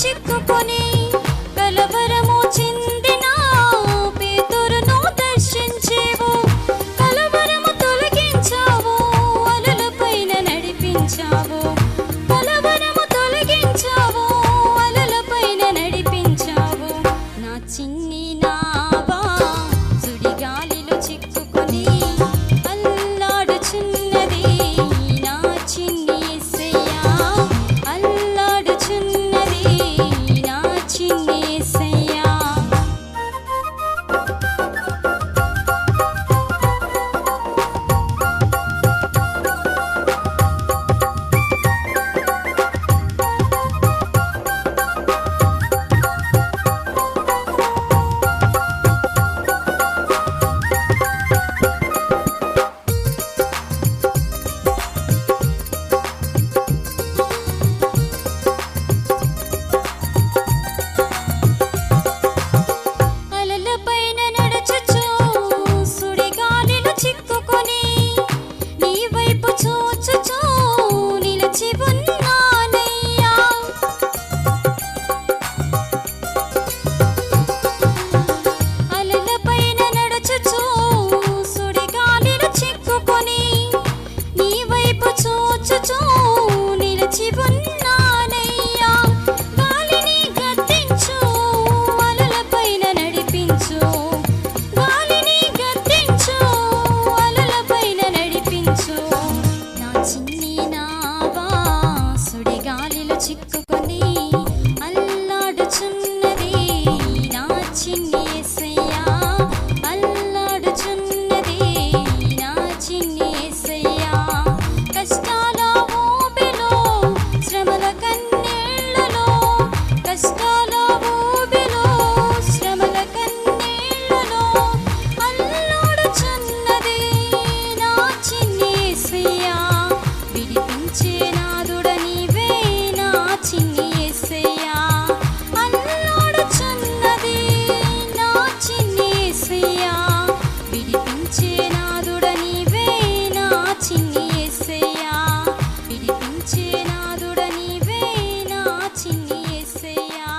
chick చిక్కుకొని అల్లాడుచున్నది నా చిన్ని విడిపించే నాదుడని చిన్ని ఏసయ్యా. అన్నాడు చిన్నది నా చిన్ని ఏసయ్యా. విడిపించే నాదుడ నీవే నా చిన్ని ఏసయ్యా. విడిపించే నాదుడ నీవే నా చిన్ని ఏసయ్యా